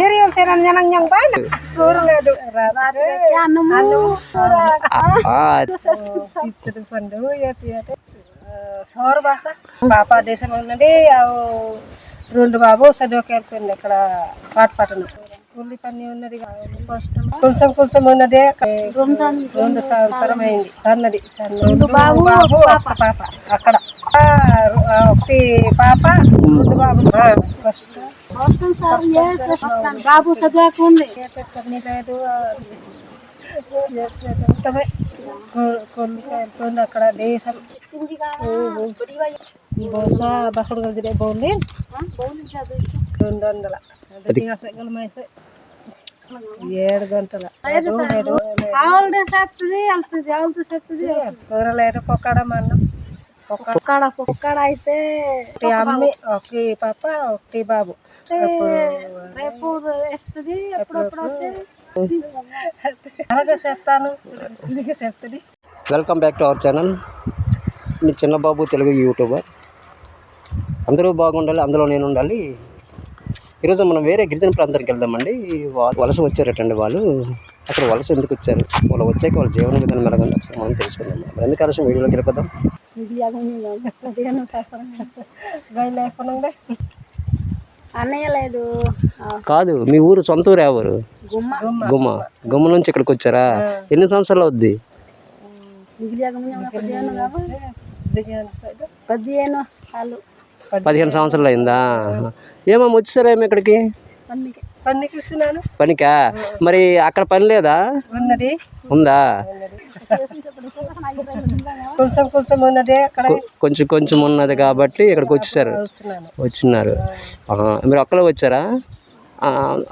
Aerial తినని జనం జం పైన కూర లేదు రాత్రి అన్నము కూర ఆ, చిత్తడి పండు ఏటి ఏటి సౌర భాష పాప దేశం ఉన్నది అవు రెండు బాబు చదువుకి వెళ్ళిపోయింది ఇక్కడ పాటపట్టణం కూలి పని ఉన్నది కొంచెం కొంచెం ఉన్నది రెండు సంవత్సరం అయింది సన్నది సన్నది బాబు బాబు ఒక పాప అక్కడ ఆ, ఒకటి పాప రెండు బాబు ఆ, ఫస్ట్ బాబు చదువుకుంది లేదు కొన్ని అక్కడ దేశం బహుశా బసడు కలిసి బౌలి రెండు వందల ఏడు గంటల ఆవిడ చెప్తుంది వెళ్తుంది ఆవిడతో చెప్తుంది కూరలేరు పొక్కడ మన్నం పొక్కడ పొక్కడ అయితే ఒకటి అమ్మి ఒకటి పాప ఒకటి బాబు రేపు వేస్తుంది ఎప్పుడప్పుడు అలాగే చెప్తాను చెప్తుంది welcome back to our channel me Chinnababu Telugu YouTuber. అందరూ బాగుండాలి అందులో నేను ఉండాలి. ఈరోజు మనం వేరే గిరిజన ప్రాంతానికి వెళ్దామండి. వలస వచ్చారటండి వాళ్ళు. అసలు వలస ఎందుకు వచ్చారు? వాళ్ళు వచ్చాక వాళ్ళ జీవన విధానం ఎలాగండి ఒకసారి మనం తెలుసుకుందాం. మరి ఎందుకు ఆలస్యం వీడియోలోకి వెళ్ళిపోదాం? లేకుండా అన్నయ్య లేదు. కాదు మీ ఊరు సొంత ఊరు ఎవరు? గుమ్మ. గుమ్మ. గుమ్మ నుంచి ఇక్కడికి వచ్చారా? ఎన్ని సంవత్సరాలు అవుద్ది? పదిహేను సంవత్సరాలు అయిందా? ఏమమ్మా వచ్చేసారా ఏమి ఇక్కడికి? పనికా మరి అక్కడ పని లేదా? ఉన్నది. ఉందా? కొంచెం కొంచెం ఉన్నది కొంచెం కొంచెం ఉన్నది కాబట్టి ఇక్కడికి వచ్చేసారు. వచ్చినారు. మీరు ఒక్కలో వచ్చారా?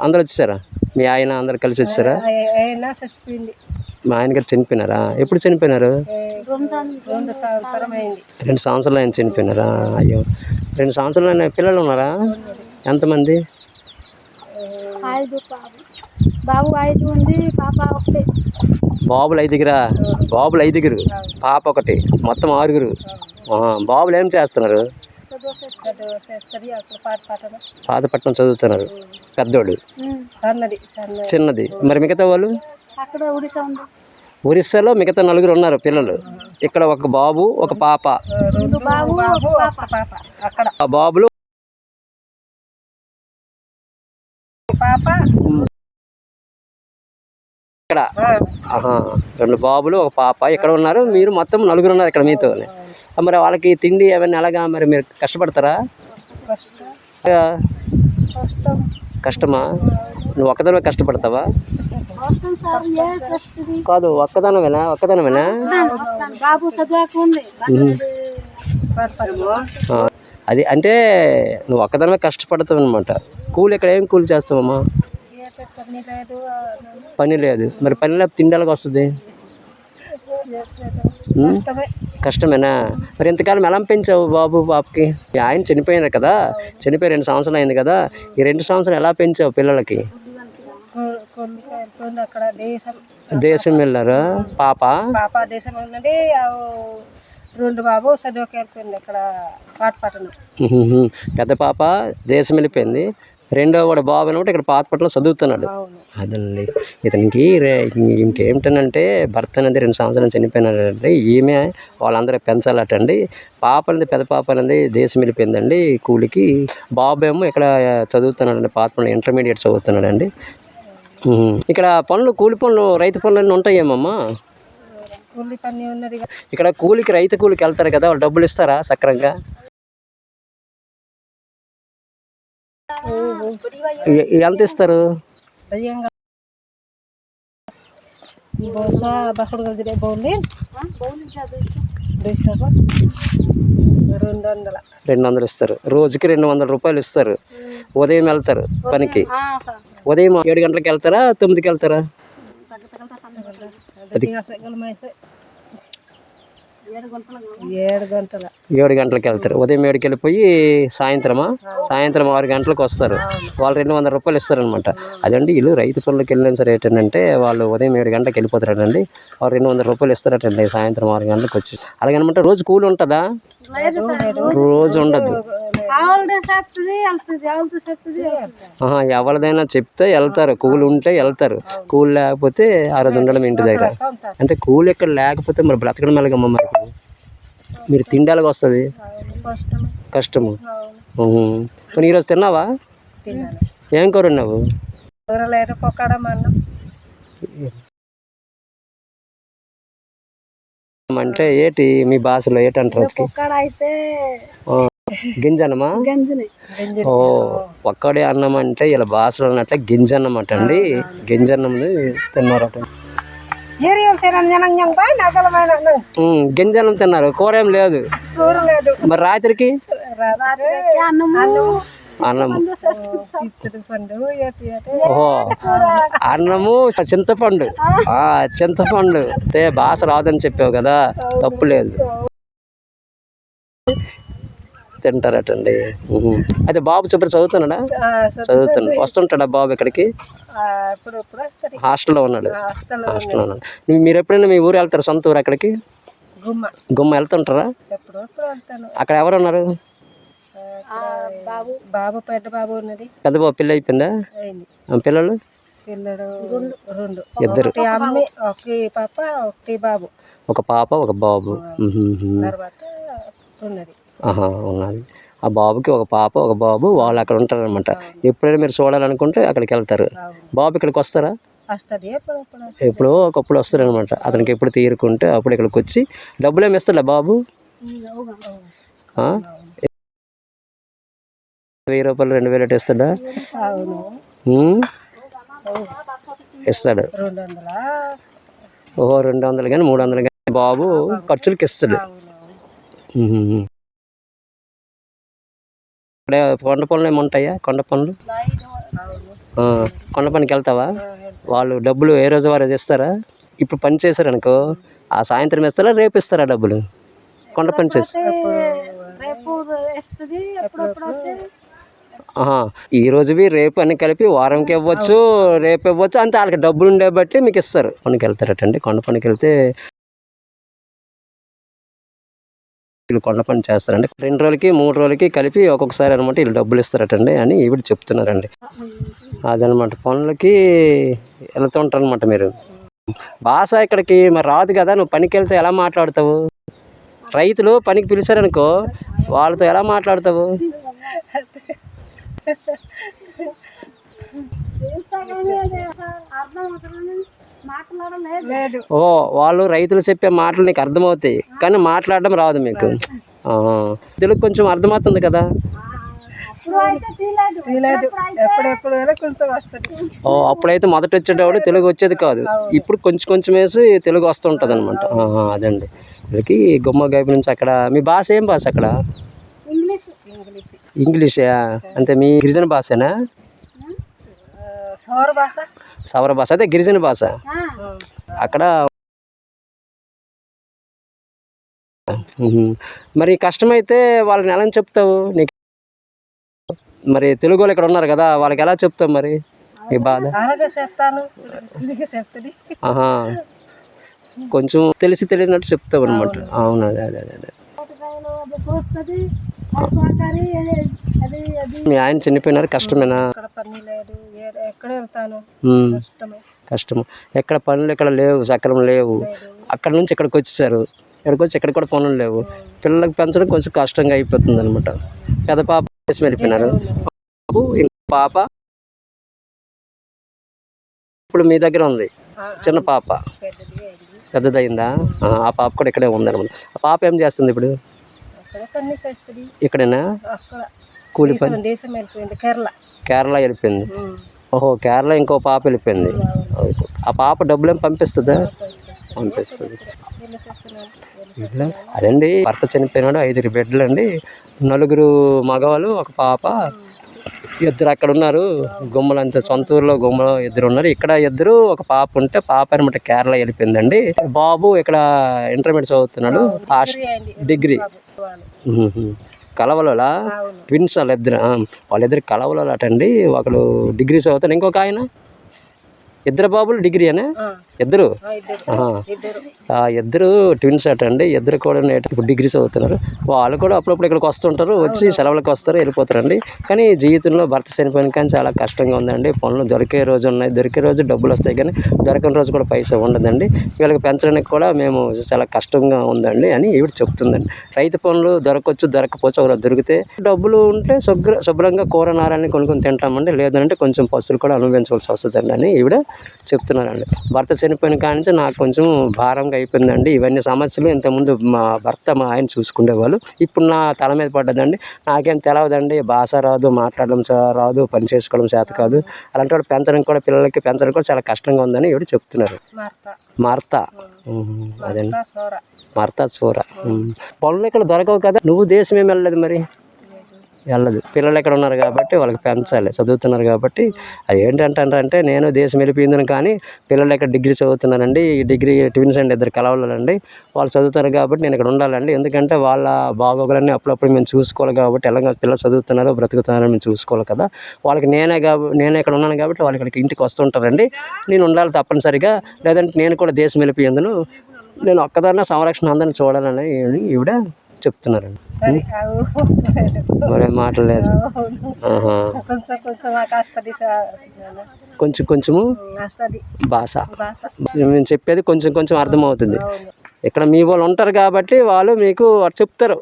అందరూ వచ్చేసారా? మీ ఆయన అందరు కలిసి వచ్చారా మా ఆయన గారు చనిపోయినారా? ఎప్పుడు చనిపోయినారు? రెండు సంవత్సరాలు ఆయన చనిపోయినారా? అయ్యో. రెండు సంవత్సరాలు ఆయన పిల్లలు ఉన్నారా? ఎంతమంది? ఐదు బాబు. బాబు ఐదు ఉంది పాప ఒకటి. బాబులు ఐదుగురా? బాబులు ఐదుగురు. పాప ఒకటి. మొత్తం ఆరుగురు. బాబులు ఏం చేస్తున్నారు? పాతపట్నం చదువుతున్నారు. పెద్దోడు సన్నది సన్నది. చిన్నది. మరి మిగతా వాళ్ళు? అక్కడ ఒడిశా ఉంది. ఒరిస్సాలో మిగతా నలుగురు ఉన్నారు పిల్లలు. ఇక్కడ ఒక బాబు ఒక పాప. రెండు బాబు బాబు ఒక పాప. అక్కడ. ఆ బాబులు పాప. ఇక్కడ. రెండు బాబులు ఒక పాప. ఇక్కడ ఉన్నారు మీరు మొత్తం నలుగురు ఉన్నారు ఇక్కడ మీతో. మరి వాళ్ళకి తిండి అవన్నీ ఎలాగా మరి మీరు కష్టపడతారా? కష్టమా? నువ్వు ఒక్కదానివే కష్టపడతావా? కాదు ఒక్కదానమేనా ఒక్కదానమేనా అది అంటే నువ్వు ఒక్కదానివే కష్టపడతావు అనమాట కూలి ఇక్కడ ఏం కూలి చేస్తావమ్మా? పని లేదు. ఆ, పని లేదు మరి పని లేకపోతే తిండి ఎలాగ వస్తుంది? కష్టమేనా? మరి ఎంతకాలం ఎలా పెంచావు బాబు బాబుకి ఆయన చనిపోయినారు కదా. చనిపోయి రెండు సంవత్సరాలు అయింది కదా. ఈ రెండు సంవత్సరాలు ఎలా పెంచావు పిల్లలకి? దేశం. వెళ్ళారా? పాప? పాప దేశం రెండు బాబు చదువుకి వెళ్ళిపోయింది ఇక్కడ పాటపట్టణం. పెద్ద పాప దేశం వెళ్ళిపోయింది. రెండో వాడు బాబు అనమాట ఇక్కడ పాతపట్నం చదువుతున్నాడు. అదండి. ఇతనికి రే ఇంకేమిటనంటే భర్త అనేది రెండు సంవత్సరాలు చనిపోయినాడండి. ఈమె వాళ్ళందరూ పెంచాలటండి. పాప అనేది పెద్ద పాప అనేది దేశం వెళ్ళిపోయిందండి. కూలికి బాబు ఏమో ఇక్కడ చదువుతున్నాడండి. పాతపట్నం ఇంటర్మీడియట్ చదువుతున్నాడండి. ఇక్కడ పనులు కూలి పనులు రైతు పనులు అన్నీ ఉంటాయేమమ్మా? కూలి పని ఉన్నది ఇక్కడ కూలికి రైతు కూలికి వెళ్తారు కదా వాళ్ళు డబ్బులు ఇస్తారా సక్రంగా? ఎంత ఇస్తారు? రెండు వందల ఇస్తారు. రోజుకి రెండు వందల రూపాయలు ఇస్తారు. ఉదయం వెళ్తారు పనికి. ఉదయం ఏడు గంటలకు వెళ్తారా తొమ్మిదికి వెళ్తారా? ఏడు గంటలకు వెళ్తారు. ఉదయం ఏడుకి వెళ్ళిపోయి సాయంత్రమా? సాయంత్రం ఆరు గంటలకు వస్తారు. వాళ్ళు రెండు వందల రూపాయలు ఇస్తారనమాట అదండి వీళ్ళు రైతు పనులకు వెళ్ళిన సరే ఏంటంటే వాళ్ళు ఉదయం ఏడు గంటలకు వెళ్ళిపోతారండి వాళ్ళు రెండు వందల రూపాయలు ఇస్తారటండి సాయంత్రం ఆరు గంటలకు వచ్చి. అలాగనమాట రోజు కూలి ఉంటుందా? రోజు ఉండదు ఎవరిదైనా చెప్తే వెళ్తారు కూలి ఉంటే వెళ్తారు. కూలి లేకపోతే ఆ రోజు ఉండడం ఇంటి దగ్గర. అంటే కూలి ఇక్కడ లేకపోతే మరి బ్రతకడం ఎలాగమ్మా మరి? మీరు తిండాలకు వస్తుంది? కష్టం కష్టము. మరి ఈరోజు తిన్నావా? ఏం కూర ఉన్నావు పొక్కడం అంటే ఏటి మీ భాషలో ఏటి అంటారు వాటికి? కుక్కడ అయితే ఆ, గింజన్నమా గంజిని. ఓ ఒక్కడే అన్నం అంటే ఇలా భాషలో అన్నట్లే గింజన్నం అట అండి గింజన్నం తిన్నారట. గింజన్నం తిన్నారు. కూర ఏం లేదు. కూర లేదు. మరి రాత్రికి? అన్నము. అన్నం ఓహో. అన్నము చింతపండు. ఆ. చింతపండు. తే భాష రాదని చెప్పావు కదా తప్పు లేదు. తింటారటండి. అయితే బాబు చెప్పి చదువుతున్నాడా. చదువుతున్నాడు. వస్తుంటాడా బాబు ఇక్కడికి? హాస్టల్లో ఉన్నాడు. హాస్టల్ హాస్టల్లో ఉన్నాడు. మీరు ఎప్పుడైనా మీ ఊరు వెళ్తారు సొంత ఊరు అక్కడికి? గుమ్మ. గుమ్మ వెళ్తుంటారా? అక్కడ ఎవరు ఉన్నారు? ఆ, బాబు. బాబు పెద్ద బాబు ఉన్నది. పెద్ద బాబు పెళ్ళి అయిపోయిందా పిల్లలు? పిల్లడు రెండు. ఇద్దరు. ఒకటి అమ్మి ఒకటి పాప ఒకటి బాబు. ఒక పాప ఒక బాబు. తర్వాత ఉన్నది. ఆహా ఉన్నది. ఆ బాబుకి ఒక పాప ఒక బాబు వాళ్ళు అక్కడ ఉంటారనమాట ఎప్పుడైనా మీరు చూడాలనుకుంటే అక్కడికి వెళ్తారు. బాబు ఇక్కడికి వస్తారా? వస్తుంది ఎప్పుడు ఒకప్పుడు వస్తారనమాట అతనికి ఎప్పుడు తీరుకుంటే అప్పుడు ఇక్కడికి వచ్చి డబ్బులు ఏమి ఇస్తాడా బాబు? ఆ? వెయ్యి రూపాయలు రెండు వేలు ఇస్తాడా? ఇస్తాడు ఓహో రెండు వందలు కానీ మూడు వందలు కానీ బాబు ఖర్చులకి ఇస్తాడు. ఇక్కడ కొండ పనులు ఏమి ఉంటాయా? కొండ పనులు? కొండ పనికి వెళ్తావా? వాళ్ళు డబ్బులు ఏ రోజు వారు ఇస్తారా ఇప్పుడు పని చేశారు అనుకో ఆ సాయంత్రం ఇస్తారా రేపు ఇస్తారా డబ్బులు? కొండ పని చేసి ఈ రోజువి రేపు అని కలిపి వారంకి ఇవ్వచ్చు రేపు ఇవ్వచ్చు అంతే వాళ్ళకి డబ్బులు ఉండే బట్టి మీకు ఇస్తారు. పనికి వెళ్తారటండి. కొండ పనికి వెళ్తే వీళ్ళు కొండ పని చేస్తారండి. రెండు రోజులకి మూడు రోజులకి కలిపి ఒక్కొక్కసారి అనమాట వీళ్ళు డబ్బులు ఇస్తారటండి అని ఈవిడ చెప్తున్నారండి. అదనమాట. పనులకి వెళ్తూ ఉంటారు అనమాట మీరు. భాష ఇక్కడికి మరి రాదు కదా నువ్వు పనికి వెళ్తే ఎలా మాట్లాడతావు? రైతులు పనికి పిలిచారనుకో వాళ్ళతో ఎలా మాట్లాడతావు అర్థం అవుతుంది మాట్లాడలేదు లేదు ఓ వాళ్ళు రైతులు చెప్పే మాటలు నీకు అర్థమవుతాయి. కానీ మాట్లాడడం రాదు మీకు. ఆ, తెలుగు కొంచెం అర్థమవుతుంది కదా? ఓ అప్పుడైతే మొదట వచ్చేటప్పుడు తెలుగు వచ్చేది కాదు. ఇప్పుడు కొంచెం కొంచెం వేసి తెలుగు వస్తుంటుంది అనమాట అదండి. వీళ్ళకి గుమ్మ గైపు నుంచి అక్కడ మీ భాష ఏం భాష అక్కడ? ఇంగ్లీష్ అంటే మీ గిరిజన భాషనా సౌర భాష సవర భాష అదే గిరిజన భాష అక్కడ. మరి కష్టమైతే వాళ్ళని ఎలా చెప్తావు నీకు మరి తెలుగు వాళ్ళు ఇక్కడ ఉన్నారు కదా వాళ్ళకి ఎలా చెప్తావు మరి ఈ బాధ కొంచెం తెలిసి తెలియనట్టు చెప్తావు అనమాట అవును అదే అదే అదే మీ ఆయన చనిపోయినారు కష్టమేనా? కష్టం ఎక్కడ పనులు ఇక్కడ లేవు సక్రమం లేవు. అక్కడ నుంచి ఇక్కడికి వచ్చేసారు. ఇక్కడికి వచ్చి ఇక్కడ కూడా పనులు లేవు. పిల్లలకు పెంచడం కొంచెం కష్టంగా అయిపోతుంది అనమాట పెద్ద పాప దేశం వెళ్ళిపోయినారు. పాప. ఇప్పుడు మీ దగ్గర ఉంది. చిన్న పాప. పెద్దది అయింది. పెద్దదయిందా? ఆ, పాప కూడా ఇక్కడే ఉంది అనమాట ఆ పాప ఏం చేస్తుంది ఇప్పుడు? ఇక్కడేనా? అక్కడ. కూలి పని? దేశం దేశం వెళ్ళిపోయింది. కేరళ. కేరళ వెళ్ళిపోయింది. ఓహో కేరళ ఇంకో పాప వెళ్ళిపోయింది. ఆ పాప డబ్బులు ఏం పంపిస్తుందా పంపిస్తుంది అదండి భర్త చనిపోయినాడు ఐదుగురు బిడ్డలు అండి. నలుగురు మగవాళ్ళు ఒక పాప. ఇద్దరు అక్కడ ఉన్నారు. గుమ్మలు అంతే సొంత ఊర్లో గుమ్మలు ఇద్దరు ఉన్నారు. ఇక్కడ ఇద్దరు ఒక పాప ఉంటే పాప అనమాట కేరళ వెళ్ళిపోయిందండి. బాబు ఇక్కడ ఇంటర్మీడియట్ చదువుతున్నాడు. డిగ్రీ. కలవలోలా? ట్విన్స్ వాళ్ళిద్దరు వాళ్ళిద్దరు కలవలో అటండి ఒకడు డిగ్రీ చదువుతాడు ఇంకొక ఆయన? ఇద్దరు బాబులు డిగ్రీ అనే? ఆ, ఇద్దరు? ఆ, ఇద్దరు. ట్విన్స్ అట అండి. ఇద్దరు కూడా ఇప్పుడు డిగ్రీ చదువుతున్నారు. వాళ్ళు కూడా అప్పుడప్పుడు ఇక్కడికి వస్తుంటారు వచ్చి సెలవులకు వస్తారు వెళ్ళిపోతారండి. కానీ జీవితంలో భర్త చనిపోయిన కానీ చాలా కష్టంగా ఉందండి. పనులు దొరికే రోజు ఉన్నాయి. దొరికే రోజు డబ్బులు వస్తాయి కానీ దొరకని రోజు కూడా పైసా ఉండదండి. వీళ్ళకి పెంచడానికి కూడా మేము చాలా కష్టంగా ఉందండి అని ఈవిడ చెప్తుందండి. రైతు పనులు దొరకవచ్చు దొరకపోవచ్చు ఒకరోజు దొరికితే డబ్బులు ఉంటే శుభ్ర శుభ్రంగా కూర నారాన్ని కొనుక్కొని తింటామండి. లేదంటే కొంచెం పసులు కూడా అనుభవించవలసి వస్తుందండి అని ఈవిడ చెప్తున్నారండి. భర్త చనిపోయిన కాడి నుంచి నాకు కొంచెం భారంగా అయిపోయిందండి. ఇవన్నీ సమస్యలు. ఇంతకుముందు మా భర్త మా ఆయన చూసుకునేవాళ్ళు. ఇప్పుడు నా తల మీద పడ్డదండి. నాకేం తెలవదండి. భాష రాదు మాట్లాడడం స- రాదు పని చేసుకోవడం చేత కాదు. అలాంటి వాడు పెంచడం కూడా పిల్లలకి పెంచడం కూడా చాలా కష్టంగా ఉందని ఈవిడ చెప్తున్నారు. మర్త. అదండి మర్త చూర పనులు ఇక్కడ దొరకవు కదా. నువ్వు దేశం వెళ్ళలేదు మరి? వెళ్ళదు. పిల్లలు ఇక్కడ ఉన్నారు కాబట్టి వాళ్ళకి పెంచాలి చదువుతున్నారు కాబట్టి. అది ఏంటంటే నేను దేశం వెళ్ళిపోయిందని కానీ పిల్లలు ఇక్కడ డిగ్రీ చదువుతున్నారండి ఈ డిగ్రీ ట్విన్స్ అండి ఇద్దరు కలవాలండి వాళ్ళు చదువుతారు కాబట్టి నేను ఇక్కడ ఉండాలండి. ఎందుకంటే వాళ్ళ బాగోగులన్నీ అప్పుడప్పుడు మేము చూసుకోవాలి కాబట్టి ఎలా పిల్లలు చదువుతున్నారు బ్రతుకుతున్నారో మేము చూసుకోవాలి కదా. వాళ్ళకి నేనే కాబట్టి నేనే ఇక్కడ ఉన్నాను కాబట్టి వాళ్ళు ఇక్కడికి ఇంటికి వస్తుంటారండి. నేను ఉండాలి తప్పనిసరిగా. లేదంటే నేను కూడా దేశం వెళ్ళిపోయిందను నేను ఒక్కదాన్న సంరక్షణ అందరిని చూడాలని ఈవిడ చెప్తున్నారండి. మరే మాట్లాడలేదు. కొంచెం కొంచెం కొంచెము భాష. మేము చెప్పేది కొంచెం కొంచెం అర్థమవుతుంది. ఇక్కడ మీ వాళ్ళు ఉంటారు కాబట్టి వాళ్ళు మీకు చెప్తారు.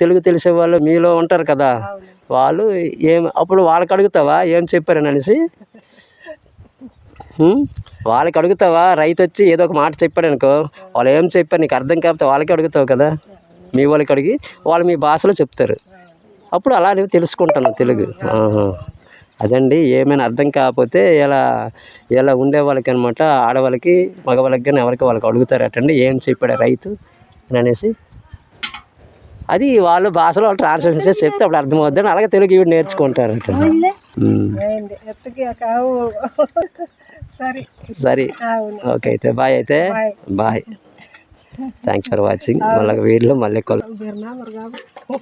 తెలుగు తెలిసే వాళ్ళు మీలో ఉంటారు కదా. వాళ్ళు ఏం అప్పుడు వాళ్ళకి అడుగుతావా? ఏం చెప్పారని అనేసి? వాళ్ళకి అడుగుతావా? రైతు వచ్చి ఏదో ఒక మాట చెప్పాడు అనుకో. వాళ్ళు ఏం చెప్పారు? నీకు అర్థం కాకపోతే వాళ్ళకి అడుగుతావు కదా. మీ వాళ్ళకి అడిగి వాళ్ళు మీ భాషలో చెప్తారు. అప్పుడు అలా నువ్వు తెలుసుకుంటాను తెలుగు. అదండి ఏమైనా అర్థం కాకపోతే ఇలా ఇలా ఉండే వాళ్ళకి అనమాట ఆడవాళ్ళకి మగవాళ్ళకి కానీ ఎవరికి వాళ్ళకి అడుగుతారటండి ఏం చెప్పాడు రైతు అని అనేసి. అది వాళ్ళు భాషలో వాళ్ళు ట్రాన్స్లేషన్ చేసి చెప్తే అప్పుడు అర్థమవుద్దని అలాగే తెలుగు ఇవి నేర్చుకుంటారట ఆవు. సరే. సరే. ఓకే అయితే బాయ్ అయితే. బాయ్. థ్యాంక్స్ ఫర్ వాచింగ్ మళ్ళీ వీడియోలో మళ్ళీ కొల్